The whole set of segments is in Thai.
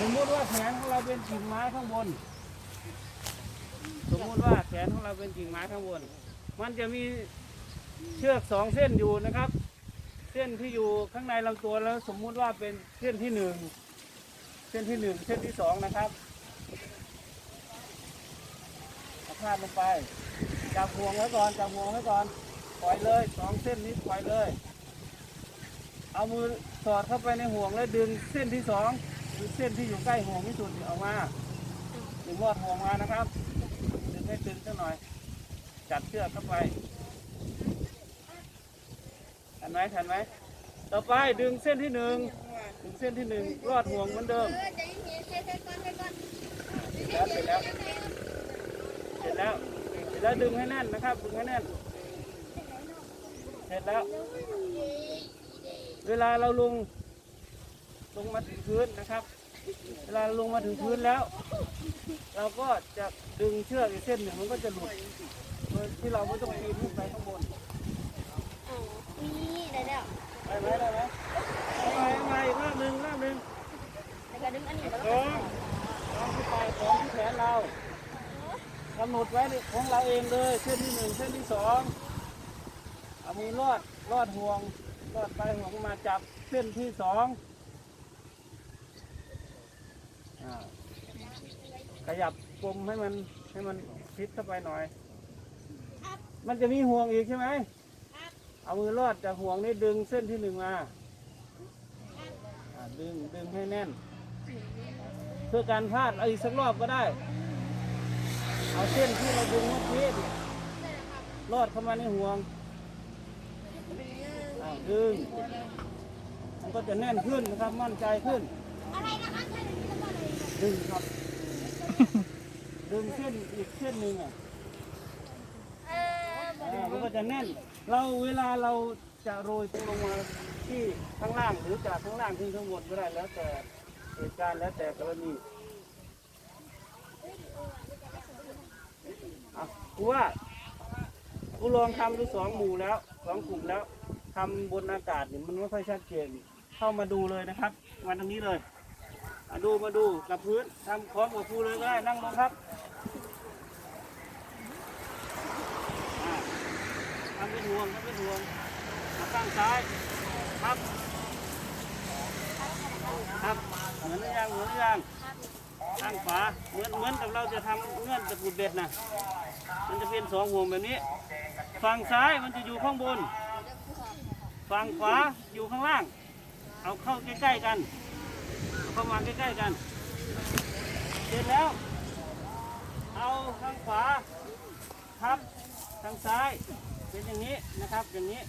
สมมุติว่าแขนของเราเป็นกิ่งไม้ข้างบน สมมุติว่าแขนของเราเป็นกิ่งไม้ข้างบน มันจะมีเชือกสองเส้นอยู่นะครับ เส้นที่อยู่ข้างในลำตัวแล้ว สมมุติว่าเป็นเส้นที่หนึ่งเส้นที่หนึ่งเส้นที่สองนะครับเอาพาดลงไปจับห่วงไว้ก่อนจับห่วงไว้ก่อนปล่อยเลยสองเส้นนี้ปล่อยเลย เอามือสอดเข้าไปในห่วงแล้วดึงเส้นที่สอง คือเส้นที่อยู่ใกล้ห่วงที่สุดออกมาดึงรอดห่วงมานะครับดึงให้ตึงสักหน่อย จับเชือกเข้าไปทันไหมทันไหมต่อไปดึงเส้นที่หนึ่งดึงเส้นที่หนึ่งรอดห่วงเหมือนเดิมแล้วเสร็จแล้วเสร็จแล้วเสร็จแล้วดึงให้แน่นนะครับดึงให้แน่น เสร็จแล้ว เวลาเราลง ลงมาถึงพื้นนะครับ เวลาลงมาถึงพื้นแล้ว เราก็จะดึงเชือกอีกเส้นหนึ่งมันก็จะหลุดโดยที่เราไม่ต้องปีนขึ้นไปข้างบนนี่ได้แล้วได้ไหมได้ไหมเอาใหม่เอาใหม่อีกรอบหนึ่งรอบหนึ่งแล้วก็ดึงอันนี้แล้วสองสองที่ปลายของที่แขนเรากำหนดไว้ของเราเองเลยเส้นที่หนึ่งเส้นที่สองเอามือลอดลอดห่วงลอดไปห่วงมาจับเส้นที่สองอ่า ขยับกลมให้มันให้มันพิดเข้าไปหน่อย มันจะมีห่วงอีกใช่ไหม เอามือลอดจากห่วงนี้ดึงเส้นที่หนึ่งมาดึงดึงให้แน่น เพื่อการพลาดเอาอีกสักรอบก็ได้ เอาเส้นที่เราดึงเมื่อกี้ลอดเข้ามาในห่วงดึง มันก็จะแน่นขึ้นนะครับมั่นใจขึ้นอะไรนะคะท่าน ดึงครับ ดึงเส้นอีกเส้นหนึ่งอะเอออ่ามันก็จะแน่น เราเวลาเราจะโรยตัวลงมาที่ข้างล่างหรือจากข้างล่างขึ้นข้างบนก็ได้แล้วแต่เหตุการณ์แล้วแต่กรณีอะกูว่ากูลองทำดูสองหมู่แล้วสองกลุ่มแล้วทำบนอากาศเนี่ยมันไม่ค่อยชัดเจนเข้ามาดูเลยนะครับมาตรงนี้เลย มาดูมาดูกับพื้นทำพร้อมกับครูเลยก็ได้นั่งลงครับทำเป็นห่วงทำเป็นห่วงมาข้างซ้ายครับครับเหมือนหรือยังเหมือนหรือยังข้างขวาเหมือนเหมือนกับเราจะทำเงื่อนตะกุดเบ็ดนะมันจะเป็นสองห่วงแบบนี้ ฝั่งซ้ายมันจะอยู่ข้างบน ฝั่งขวาอยู่ข้างล่าง เอาเข้าใกล้ๆกัน เอาเข้ามาใกล้ๆกัน เสร็จแล้ว เอาข้างขวาทับทางซ้ายเป็นอย่างนี้นะครับอย่างนี้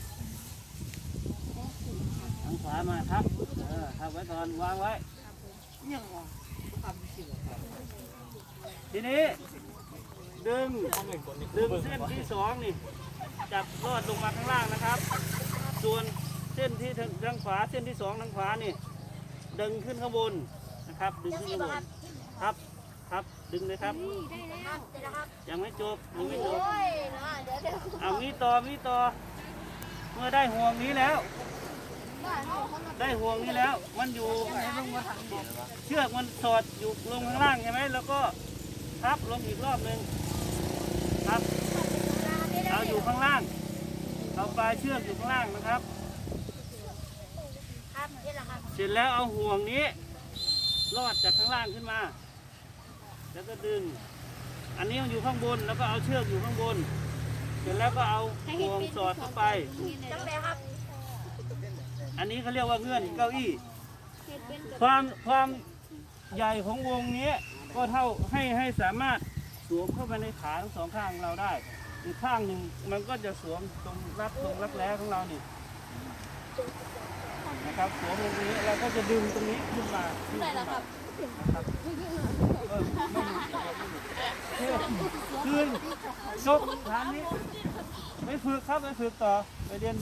ทางขวามาทับเออทับไว้ก่อนวางไว้ทีนี้ ดึง ดึงเส้นที่สองนี่ จับลอดลงมาข้างล่างนะครับ ส่วนเส้นที่ทางขวาเส้นที่สองทางขวานี่ ดึงขึ้นข้างบนนะครับ ดึงขึ้นข้างบนครับครับดึงเลยครับ ได้แล้วได้แล้วครับยังไม่จบยังไม่จบโอ้ยนะเดี๋ยวเดี๋ยวเอามีต่อมีต่อ เมื่อได้ห่วงนี้แล้ว ได้เอาคนละได้ห่วงนี้แล้ว มันอยู่ เชือกมันสอดอยู่ลงข้างล่างใช่ไหมแล้วก็ทับลงอีกรอบหนึ่งครับ เอาอยู่ข้างล่าง เอาปลายเชือกอยู่ข้างล่างนะครับครับนี่แหละครับ เสร็จแล้วเอาห่วงนี้ลอดจากข้างล่างขึ้นมา แล้วก็ดึง อันนี้มันอยู่ข้างบนแล้วก็เอาเชือกอยู่ข้างบน เสร็จแล้วก็เอาห่วงสอดเข้าไป จังเลยครับอันนี้เขาเรียกว่าเงื่อนเก้าอี้เฮ็ดเป็นความความใหญ่ของวงนี้ก็เท่าให้ให้สามารถสวมเข้าไปในขาทั้งสองข้างของเราได้ อีกข้างหนึ่งมันก็จะสวมตรงรับตรงรักแร้ของเรานี่ นะครับสวมตรงนี้เราก็จะดึงตรงนี้ขึ้นมาขึ้นได้มาแล้วครับนะครับเออไม่มีคืนชกฐานนี้ไม่ฝึกครับไม่ฝึกต่อไปเรียน